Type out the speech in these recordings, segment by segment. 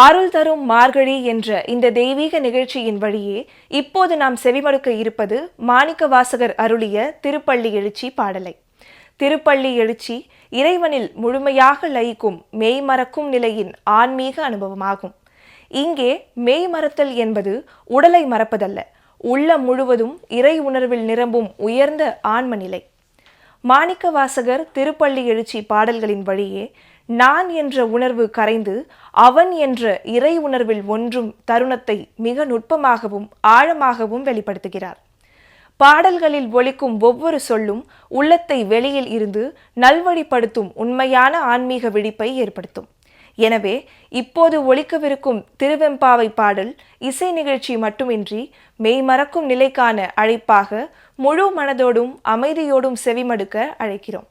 அருள் தரும் மார்கழி என்ற இந்த தெய்வீக நிகழ்ச்சியின் வழியே இப்போது நாம் செவிமடுக்க இருப்பது மாணிக்க வாசகர் அருளிய திருப்பள்ளி எழுச்சி பாடலை. திருப்பள்ளி எழுச்சி இறைவனில் முழுமையாக லயிக்கும் மெய்மறக்கும் நிலையின் ஆன்மீக அனுபவமாகும். இங்கே மெய் மறத்தல் என்பது உடலை மறப்பதல்ல உள்ளம் முழுவதும் இறை உணர்வில் நிரம்பும் உயர்ந்த ஆன்ம நிலை. மாணிக்க வாசகர் திருப்பள்ளி எழுச்சி பாடல்களின் வழியே நான் என்ற உணர்வு கரைந்து அவன் என்ற இறை உணர்வில் ஒன்றும் தருணத்தை மிக நுட்பமாகவும் ஆழமாகவும் வெளிப்படுத்துகிறார். பாடல்களில் ஒலிக்கும் ஒவ்வொரு சொல்லும் உள்ளத்தை வெளியில் இருந்து நல்வழிப்படுத்தும் உண்மையான ஆன்மீக விழிப்பை ஏற்படுத்தும். எனவே இப்போது ஒலிக்கவிருக்கும் திருவெம்பாவை பாடல் இசை நிகழ்ச்சி மட்டுமின்றி மெய்மறக்கும் நிலைக்கான அழைப்பாக முழு மனதோடும் அமைதியோடும் செவிமடுக்க அழைக்கிறோம்.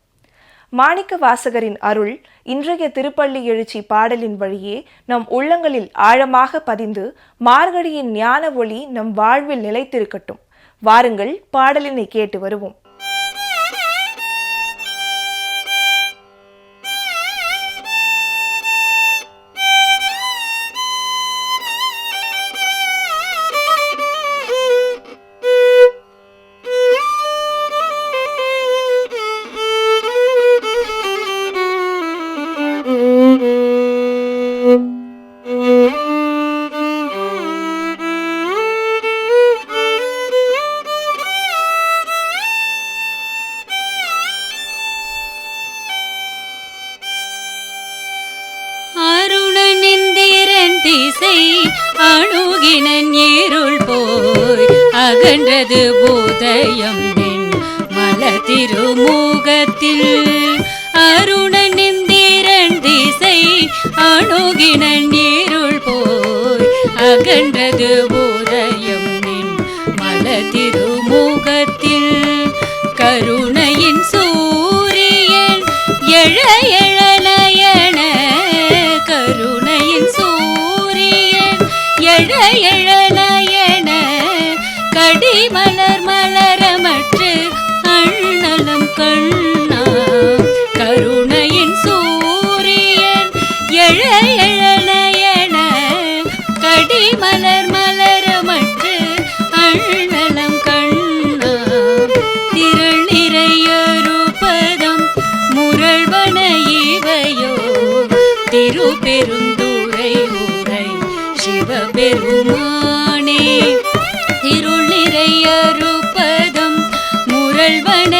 மாணிக்க வாசகரின் அருள் இன்றைய திருப்பள்ளி எழுச்சி பாடலின் வழியே நம் உள்ளங்களில் ஆழமாக பதிந்து மார்கழியின் ஞான ஒளி நம் வாழ்வில் நிலைத்திருக்கட்டும். வாருங்கள் பாடலினை கேட்டு வருவோம். திருமுகத்தில் கண்ணா கருணையின் சூரியன் எழ எழலயன கடிமலர் மலரமற்று அண்ணலம் கண்ணா. திரள் நிறையொரு பதம் முரள்வன இவையோ திரு திருப்பெருந்துரை உரை சிவபெருமானே. திருள் நிறையொரு பதம் முரள்வன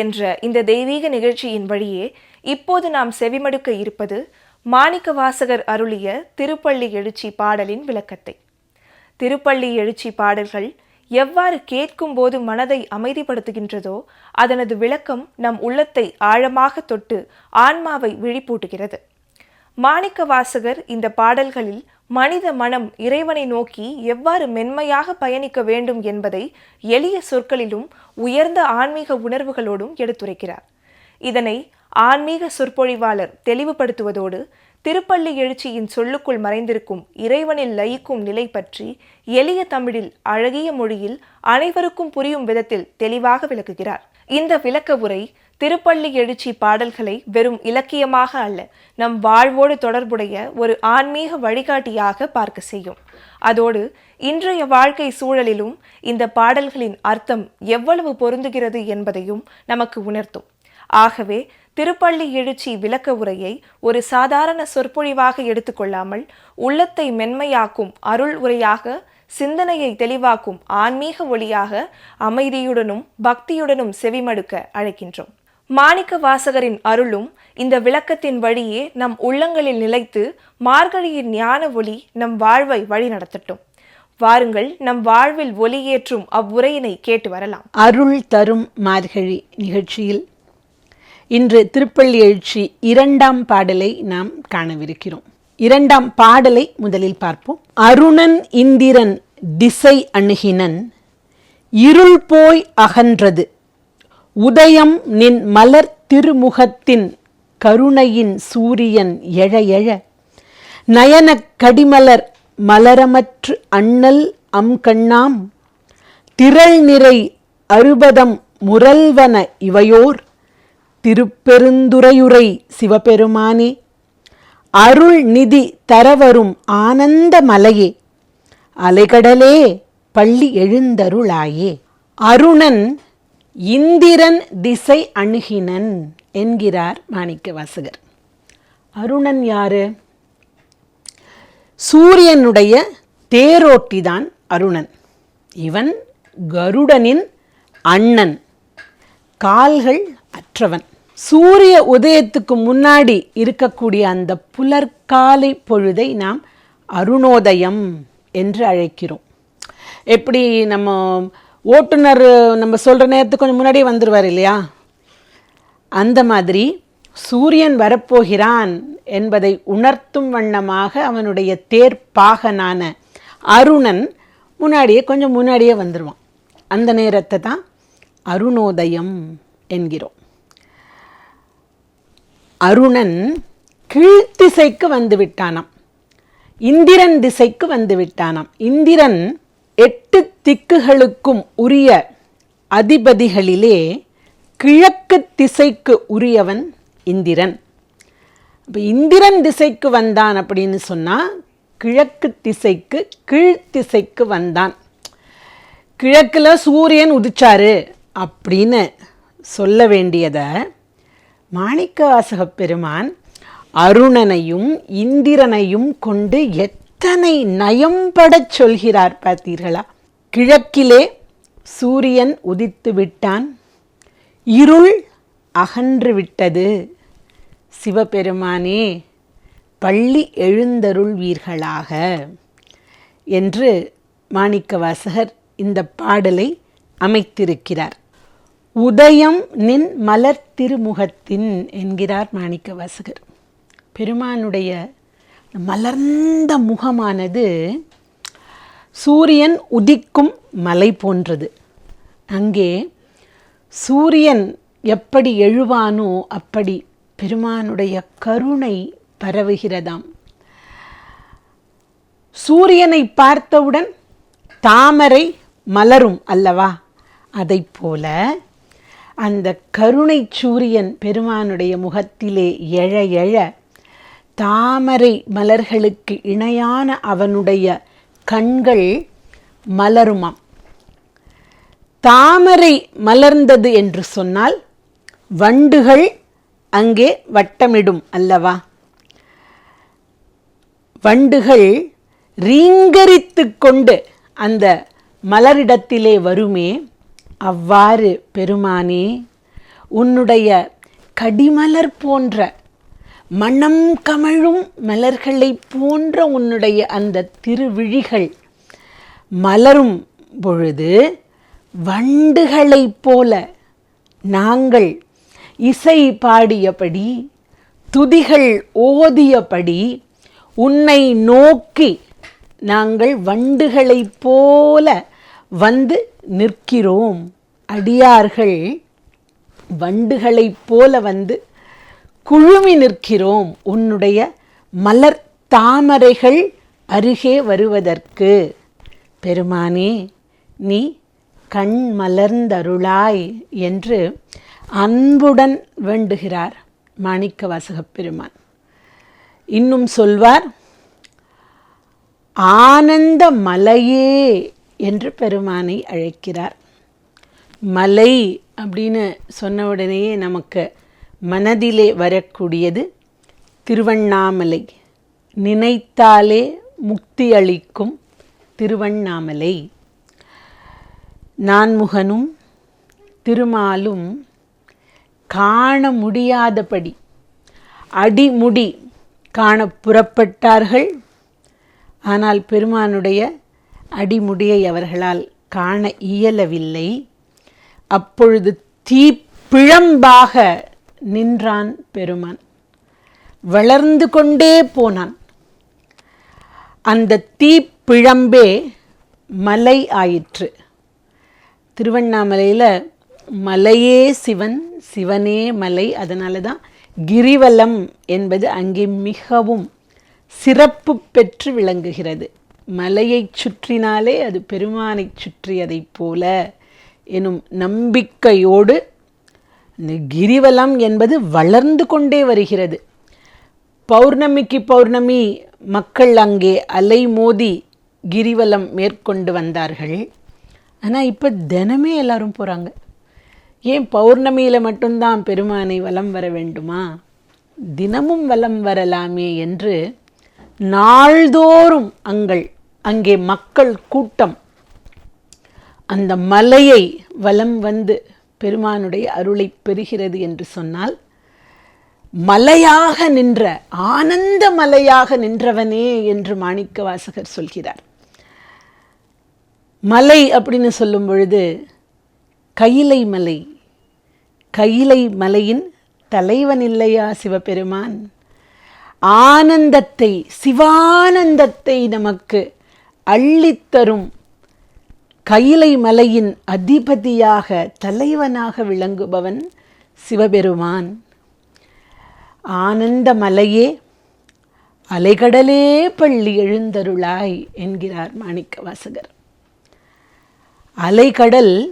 என்ற இந்த தெய்வீக நிகழ்ச்சியின் வழியே இப்போது நாம் செவிமடுக்க இருப்பது மாணிக்க வாசகர் அருளிய திருப்பள்ளி எழுச்சி பாடலின் விளக்கத்தை. திருப்பள்ளி எழுச்சி பாடல்கள் எவ்வாறு கேட்கும்போது மனதை அமைதிப்படுத்துகின்றதோ அதனது விளக்கம் நம் உள்ளத்தை ஆழமாக தொட்டு ஆன்மாவை விழிப்பூட்டுகிறது. மாணிக்க வாசகர் இந்த பாடல்களில் மனித மனம் இறைவனை நோக்கி எவ்வாறு மென்மையாக பயணிக்க வேண்டும் என்பதை எளிய சொற்களிலும் உயர்ந்த ஆன்மீக உணர்வுகளோடும் எடுத்துரைக்கிறார். இதனை ஆன்மீக சொற்பொழிவாளர் தெளிவுபடுத்துவதோடு திருப்பள்ளி எழுச்சியின் சொல்லுக்குள் மறைந்திருக்கும் இறைவனில் லயிக்கும் நிலை பற்றி எளிய தமிழில் அழகிய மொழியில் அனைவருக்கும் புரியும் விதத்தில் தெளிவாக விளக்குகிறார். இந்த விளக்க உரை திருப்பள்ளி எழுச்சி பாடல்களை வெறும் இலக்கியமாக அல்ல நம் வாழ்வோடு தொடர்புடைய ஒரு ஆன்மீக வழிகாட்டியாக பார்க்க செய்யும். அதோடு இன்றைய வாழ்க்கை சூழலிலும் இந்த பாடல்களின் அர்த்தம் எவ்வளவு பொருந்துகிறது என்பதையும் நமக்கு உணர்த்தும். ஆகவே திருப்பள்ளி எழுச்சி விளக்க உரையை ஒரு சாதாரண சொற்பொழிவாக எடுத்துக்கொள்ளாமல் உள்ளத்தை மென்மையாக்கும் அருள் உரையாக சிந்தனையை தெளிவாக்கும் ஆன்மீக ஒளியாக அமைதியுடனும் பக்தியுடனும் செவிமடுக்க அழைக்கின்றோம். மாணிக்க வாசகரின் அருளும் இந்த விளக்கத்தின் வழியே நம் உள்ளங்களில் நிலைத்து மார்கழியின் ஞான ஒளி நம் வாழ்வை வழிநடத்தட்டும். வாருங்கள் நம் வாழ்வில் ஒளியேற்றும் அவ்வுரையினை கேட்டு வரலாம். அருள் தரும் மார்கழி நிகழ்ச்சியில் இன்று திருப்பள்ளி எழுச்சி இரண்டாம் பாடலை நாம் காணவிருக்கிறோம். இரண்டாம் பாடலை முதலில் பார்ப்போம். அருணன் இந்திரன் திசை அணுகினன் இருள் போய் அகன்றது. உதயம் நின் மலர் திருமுகத்தின் கருணையின் சூரியன் எழ எழ. நயனக் கடிமலர் மலரமற்று அண்ணல் அம் கண்ணாம் திரள் நிறை அறுபதம் முரல்வன இவையோர். திருப்பெருந்துறையுரை சிவபெருமானே. அருள் நிதி தரவரும் ஆனந்த மலையே. அலைகடலே பள்ளி எழுந்தருளாயே. அருணன் இந்திரன் திசை அணுகினன் என்கிறார் மாணிக்க வாசகர் அருணன் யாரு? சூரியனுடைய தேரோட்டிதான் அருணன். இவன் கருடனின் அண்ணன். கால்கள் அற்றவன். சூரிய உதயத்துக்கு முன்னாடி இருக்கக்கூடிய அந்த புலற்காலை பொழுதை நாம் அருணோதயம் என்று அழைக்கிறோம். எப்படி நம்ம ஓட்டுநர் நம்ம சொல்கிற நேரத்துக்கு கொஞ்சம் முன்னாடியே வந்துடுவார் இல்லையா? அந்த மாதிரி சூரியன் வரப்போகிறான் என்பதை உணர்த்தும் வண்ணமாக அவனுடைய தேர்ப்பாகனான அருணன் முன்னாடியே கொஞ்சம் முன்னாடியே வந்துடுவான் அந்த நேரத்தை தான் அருணோதயம் என்கிறோம். அருணன் கீழ்த்திசைக்கு வந்து விட்டானாம். இந்திரன் திசைக்கு வந்து விட்டானாம். இந்திரன் எட்டு திக்குகளுக்கும் உரிய அதிபதிகளிலே கிழக்கு திசைக்கு உரியவன் இந்திரன். இப்போ இந்திரன் திசைக்கு வந்தான் அப்படின்னு சொன்னால் கிழக்கு திசைக்கு கீழ்த்திசைக்கு வந்தான். கிழக்கில் சூரியன் உதிச்சாரு அப்படின்னு சொல்ல வேண்டியதை மாணிக்கவாசகப் பெருமான் அருணனையும் இந்திரனையும் கொண்டு எத்தனை நயம்படச் சொல்கிறார் பார்த்தீர்களா? கிழக்கிலே சூரியன் உதித்து விட்டான். இருள் அகன்று விட்டது. சிவபெருமானே பள்ளி எழுந்தருள்வீர்களாக என்று மாணிக்கவாசகர் இந்த பாடலை அமைத்திருக்கிறார். உதயம் நின் மலர் திருமுகத்தின் என்கிறார் மாணிக்கவாசகர். பெருமானுடைய மலர்ந்த முகமானது சூரியன் உதிக்கும் மலை போன்றது. அங்கே சூரியன் எப்படி எழுவானோ அப்படி பெருமானுடைய கருணை பரவுகிறதாம். சூரியனை பார்த்தவுடன் தாமரை மலரும் அல்லவா? அதைப் போல அந்த கருணை சூரியன் பெருமானுடைய முகத்திலே எழ எழ தாமரை மலர்களுக்கு இணையான அவனுடைய கண்கள் மலருமாம். தாமரை மலர்ந்தது என்று சொன்னால் வண்டுகள் அங்கே வட்டமிடும் அல்லவா? வண்டுகள் ரீங்கரித்து கொண்டு அந்த மலரிடத்திலே வருமே. அவ்வாறு பெருமானே உன்னுடைய கடிமலர் போன்ற மணம் கமழும் மலர்களைப் போன்ற உன்னுடைய அந்த திருவிழிகள் மலரும் பொழுது வண்டுகளைப் போல நாங்கள் இசை பாடியபடி துதிகள் ஓதியபடி உன்னை நோக்கி நாங்கள் வண்டுகளைப் போல வந்து நிற்கிறோம். அடியார்கள் வண்டுகளைப் போல வந்து குழுமி நிற்கிறோம் உன்னுடைய மலர் தாமரைகள் அருகே வருவதற்கு. பெருமானே நீ கண் மலர்ந்தருளாய் என்று அன்புடன் வேண்டுகிறார் மாணிக்க வாசகப் பெருமான். இன்னும் சொல்வார் ஆனந்த மலையே என்று பெருமானை அழைக்கிறார். மலை அப்படின்னு சொன்ன உடனேயே நமக்கு மனதிலே வரக்கூடியது திருவண்ணாமலை. நினைத்தாலே முக்தி அளிக்கும் திருவண்ணாமலை. நான்முகனும் திருமாலும் காண முடியாதபடி அடிமுடி காண புறப்பட்டார்கள். ஆனால் பெருமானுடைய அடிமுடியை அவர்களால் காண இயலவில்லை. அப்பொழுது தீப்பிழம்பாக நின்றான் பெருமான். வளர்ந்து கொண்டே போனான். அந்த தீப்பிழம்பே மலை ஆயிற்று. திருவண்ணாமலையில் மலையே சிவன் சிவனே மலை. அதனால தான் கிரிவலம் என்பது அங்கே மிகவும் சிறப்பு பெற்று விளங்குகிறது. மலையைச் சுற்றினாலே அது பெருமானைச் சுற்றியதைப் போல எனும் நம்பிக்கையோடு கிரிவலம் என்பது வளர்ந்து கொண்டே வருகிறது. பௌர்ணமிக்கு பௌர்ணமி மக்கள் அங்கே அலை மோதி கிரிவலம் மேற்கொண்டு வந்தார்கள். ஆனால் இப்போ தினமே எல்லாரும் போகிறாங்க ஏன் பௌர்ணமியில் மட்டும்தான் பெருமானை வலம் வர வேண்டுமா? தினமும் வலம் வரலாமே என்று நாள்தோறும் அங்கள் அங்கே மக்கள் கூட்டம். அந்த மலையை வலம் வந்து பெருமானுடைய அருளை பெறுகிறது என்று சொன்னால் மலையாக நின்ற ஆனந்த மலையாக நின்றவனே என்று மாணிக்க வாசகர் சொல்கிறார். மலை அப்படின்னு சொல்லும் பொழுது கையிலை மலை கையிலை மலையின் தலைவன் இல்லையா சிவபெருமான்? ஆனந்தத்தை சிவானந்தத்தை நமக்கு அள்ளித்தரும் கையிலை மலையின் அதிபதியாக தலைவனாக விளங்குபவன் சிவபெருமான். ஆனந்த மலையே அலைகடலே பள்ளி எழுந்தருளாய் என்கிறார் மாணிக்க வாசகர் அலைகடல்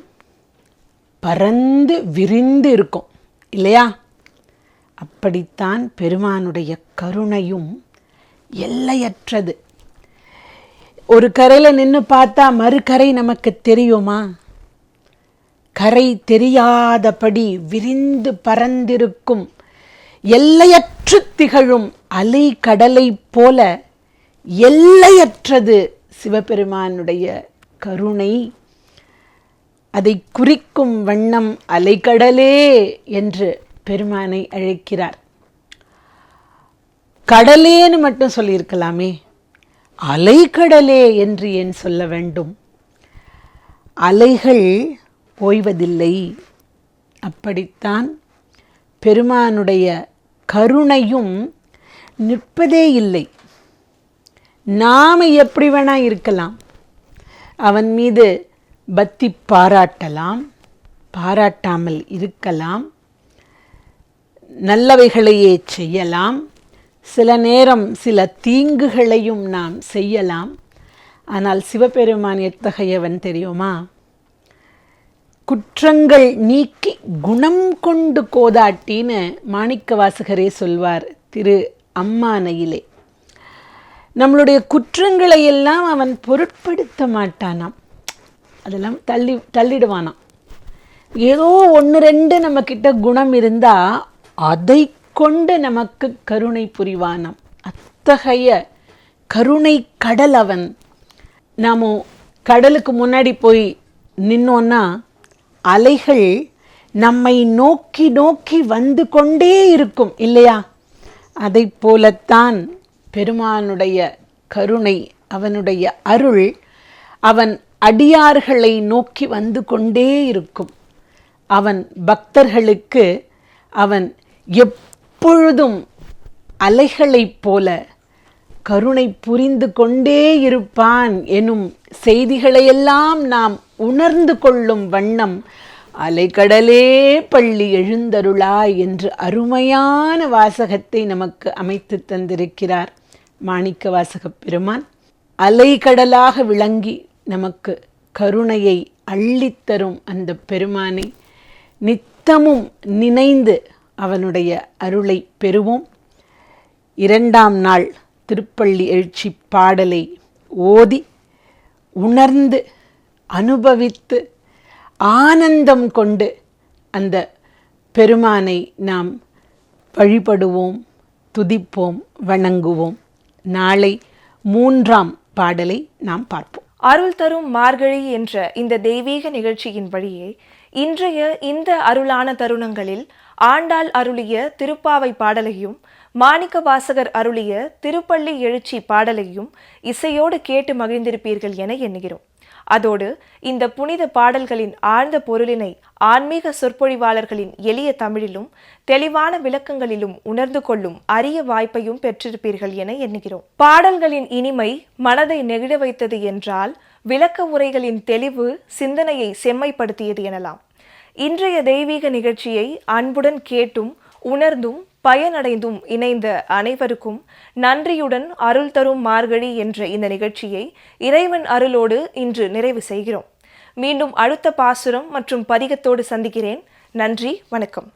பறந்து விரிந்து இருக்கும் இல்லையா? அப்படித்தான் பெருமானுடைய கருணையும் எல்லையற்றது. ஒரு கரையில் நின்று பார்த்தா மறுகரை நமக்கு தெரியுமா? கரை தெரியாதபடி விரிந்து பறந்திருக்கும் எல்லையற்று திகழும் அலை கடலைப் போல எல்லையற்றது சிவபெருமானுடைய கருணை. அதை குறிக்கும் வண்ணம் அலைக்கடலே என்று பெருமானை அழைக்கிறார். கடலேன்னு மட்டும் சொல்லியிருக்கலாமே. அலைக்கடலே என்று ஏன் சொல்ல வேண்டும்? அலைகள் ஓய்வதில்லை அப்படித்தான் பெருமானுடைய கருணையும் நிற்பதே இல்லை. நாம் எப்படி வேணால் இருக்கலாம். அவன் மீது பக்தி பாராட்டலாம் பாராட்டாமல் இருக்கலாம். நல்லவைகளையே செய்யலாம். சில நேரம் சில தீங்குகளையும் நாம் செய்யலாம். ஆனால் சிவபெருமான் எத்தகையவன் தெரியுமா? குற்றங்கள் நீக்கி குணம் கொண்டு கோதாட்டின்னு மாணிக்க வாசகரே சொல்வார் திரு அம்மானையிலே. நம்மளுடைய குற்றங்களை எல்லாம் அவன் பொருட்படுத்த மாட்டானாம். அதெல்லாம் தள்ளி தள்ளிடுவானாம். ஏதோ ஒன்று ரெண்டு நம்மக்கிட்ட குணம் இருந்தால் அதை கொண்டு நமக்கு கருணை புரிவானாம். அத்தகைய கருணை கடல் அவன். நாம் கடலுக்கு முன்னாடி போய் நின்னோன்னா அலைகள் நம்மை நோக்கி நோக்கி வந்து கொண்டே இருக்கும் இல்லையா? அதை போலத்தான் பெருமானுடைய கருணை அவனுடைய அருள் அவன் அடியார்களை நோக்கி வந்து கொண்டே இருக்கும். அவன் பக்தர்களுக்கு அவன் எப் எப்பொழுதும் அலைகளைப் போல கருணை புரிந்து கொண்டே இருப்பான் எனும் செய்திகளையெல்லாம் நாம் உணர்ந்து கொள்ளும் வண்ணம் அலைக்கடலே பள்ளி எழுந்தருளாய் என்று அருமையான வாசகத்தை நமக்கு அமைத்து தந்திருக்கிறார் மாணிக்க வாசகப் பெருமான். அலைக்கடலாக விளங்கி நமக்கு கருணையை அள்ளித்தரும் அந்த பெருமானை நித்தமும் நினைந்து அவனுடைய அருளை பெறுவோம். இரண்டாம் நாள் திருப்பள்ளி எழுச்சி பாடலை ஓதி உணர்ந்து அனுபவித்து ஆனந்தம் கொண்டு அந்த பெருமானை நாம் வழிபடுவோம் துதிப்போம் வணங்குவோம். நாளை மூன்றாம் பாடலை நாம் பார்ப்போம். அருள் தரும் மார்கழி என்ற இந்த தெய்வீக நிகழ்ச்சியின் வழியே இன்றைய இந்த அருளான தருணங்களில் ஆண்டாள் அருளிய திருப்பாவை பாடலையும் மாணிக்க வாசகர் அருளிய திருப்பள்ளி எழுச்சி பாடலையும் இசையோடு கேட்டு மகிழ்ந்திருப்பீர்கள் என எண்ணுகிறோம். அதோடு இந்த புனித பாடல்களின் ஆழ்ந்த பொருளினை ஆன்மீக சொற்பொழிவாளர்களின் எளிய தமிழிலும் தெளிவான விளக்கங்களிலும் உணர்ந்து கொள்ளும் அரிய வாய்ப்பையும் பெற்றிருப்பீர்கள் என எண்ணுகிறோம். பாடல்களின் இனிமை மனதை நெகிழ வைத்தது என்றால் விளக்க உரைகளின் தெளிவு சிந்தனையை செம்மைப்படுத்தியது எனலாம். இன்றைய தெய்வீக நிகழ்ச்சியை அன்புடன் கேட்டும் உணர்ந்தும் பயனடைந்தும் இணைந்த அனைவருக்கும் நன்றியுடன் அருள் தரும் மார்கழி என்ற இந்த நிகழ்ச்சியை இறைவன் அருளோடு இன்று நிறைவு செய்கிறோம். மீண்டும் அடுத்த பாசுரம் மற்றும் பதிகத்தோடு சந்திக்கிறேன். நன்றி வணக்கம்.